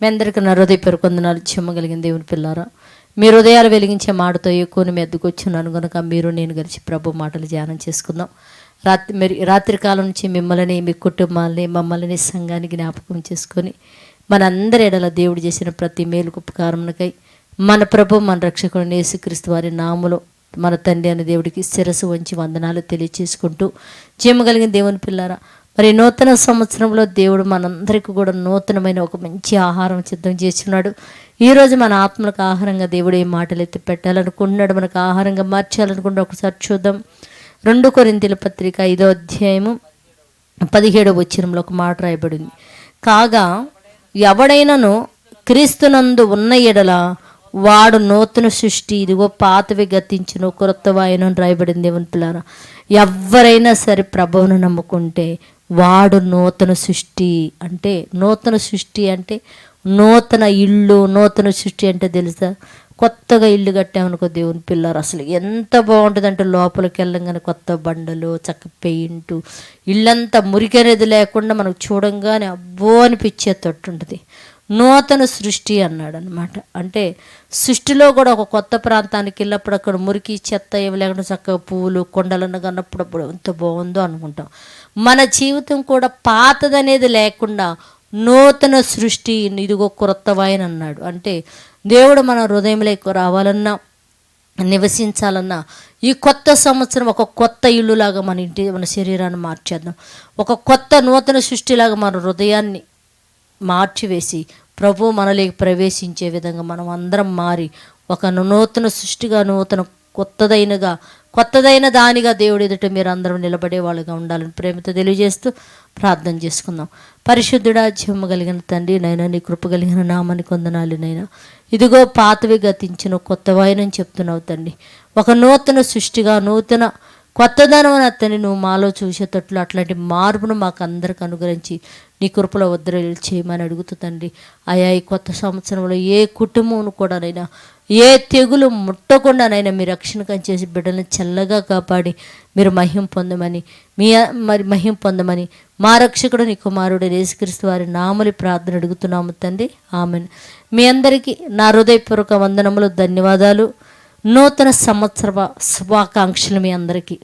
మీ అందరికీ నా హృదయ పెరుకొందనాలు చెమ్మగలిగిన దేవుని పిల్లారా. మీ హృదయాలు వెలిగించే మాటతో ఎక్కువని మెద్దుకొచ్చున్నాను ఎద్దుకు కనుక మీరు నేను కలిసి ప్రభు మాటలు ధ్యానం చేసుకుందాం. రాత్రి మరి రాత్రి కాలం నుంచి మిమ్మల్ని మీ కుటుంబాలని మమ్మల్ని సంఘాన్ని జ్ఞాపకం చేసుకొని మనందరి ఎడల దేవుడు చేసిన ప్రతి మేలుకు ఉపకారమునకై మన ప్రభు మన రక్షకుడు యేసుక్రీస్తు వారి నాములో మన తండ్రి అనే దేవుడికి శిరస్సు వంచి వందనాలు తెలియచేసుకుంటూ చేయమగలిగిన దేవుని పిల్లారా మరి నూతన సంవత్సరంలో దేవుడు మనందరికీ కూడా నూతనమైన ఒక మంచి ఆహారం సిద్ధం చేస్తున్నాడు. ఈరోజు మన ఆత్మలకు ఆహారంగా దేవుడు ఏ మాటలు ఎత్తి పెట్టాలనుకుంటున్నాడు మనకు ఆహారంగా మార్చాలనుకుంటే ఒకసారి చూద్దాం. రెండు కొరింతల పత్రిక ఐదో అధ్యాయము పదిహేడవ వచ్చినంలో ఒక మాట రాయబడింది. కాగా ఎవడైనను క్రీస్తునందు ఉన్న ఎడల వాడు నూతన సృష్టి ఇదిగో పాతవి గతించిన క్రొత్త వాయనం రాయబడింది దేవుని పిల్లారా. ఎవరైనా సరే ప్రభువును నమ్ముకుంటే వాడు నూతన సృష్టి అంటే నూతన సృష్టి అంటే నూతన ఇల్లు నూతన సృష్టి అంటే తెలుసా? కొత్తగా ఇల్లు కట్టామనుకో దేవుని పిల్లలు అసలు ఎంత బాగుంటుందంటే లోపలికి వెళ్ళంగానే కొత్త బండలు చక్క పెయింట్ ఇల్లంతా మురికనేది లేకుండా మనకు చూడంగానే అబ్బో అనిపించేటట్టు ఉంటుంది నూతన సృష్టి అన్నాడు అనమాట అంటే సృష్టిలో కూడా ఒక కొత్త ప్రాంతానికి వెళ్ళినప్పుడు అక్కడ మురికి చెత్త ఏమి లేకుండా చక్కగా పువ్వులు కొండలను కన్నప్పుడు అప్పుడు ఎంత బాగుందో అనుకుంటాం. మన జీవితం కూడా పాతదనేది లేకుండా నూతన సృష్టి ఇదిగో క్రొత్తవాయన అన్నాడు. అంటే దేవుడు మన హృదయంలోకి రావాలన్నా నివసించాలన్నా ఈ కొత్త సంవత్సరం ఒక కొత్త ఇల్లులాగా మన ఇంటి మన శరీరాన్ని మార్చేద్దాం. ఒక కొత్త నూతన సృష్టిలాగా మన హృదయాన్ని మార్చివేసి ప్రభు మనలోకి ప్రవేశించే విధంగా మనం అందరం మారి ఒక నూతన సృష్టిగా నూతన కొత్తదైనగా కొత్తదైన దానిగా దేవుడి ఎదుట మీరు అందరం నిలబడే వాళ్ళుగా ఉండాలని ప్రేమతో తెలియజేస్తూ ప్రార్థన చేసుకుందాం. పరిశుద్ధుడా జీవము కలిగిన తండ్రి నైనా నీ కృప కలిగిన నామని కొందనాలి నైనా. ఇదిగో పాతవి గతించిన కొత్తవాయనని చెప్తున్నావు తండ్రి. ఒక నూతన సృష్టిగా నూతన కొత్తదనం అతని అతన్ని నువ్వు మాలో చూసేటట్లు అట్లాంటి మార్పును మాకు అందరికి అనుగ్రహించి నీ కృపలో వద్దురలు చేయమని అడుగుతూ తండ్రి. అయా ఈ కొత్త సంవత్సరంలో ఏ కుటుంబం కూడానైనా ఏ తెగులు ముట్టకుండానైనా మీ రక్షణ చేసి బిడ్డలను చల్లగా కాపాడి మీరు మహిం పొందమని మీ మరి మహిం పొందమని మా రక్షకుడు నీ కుమారుడు యేసుక్రీస్తు వారి నామలి ప్రార్థన అడుగుతున్నాము తండ్రి. ఆమెను. మీ అందరికీ నా హృదయపూర్వక వందనములు ధన్యవాదాలు. నూతన సంవత్సర శుభాకాంక్షలు మీ అందరికీ.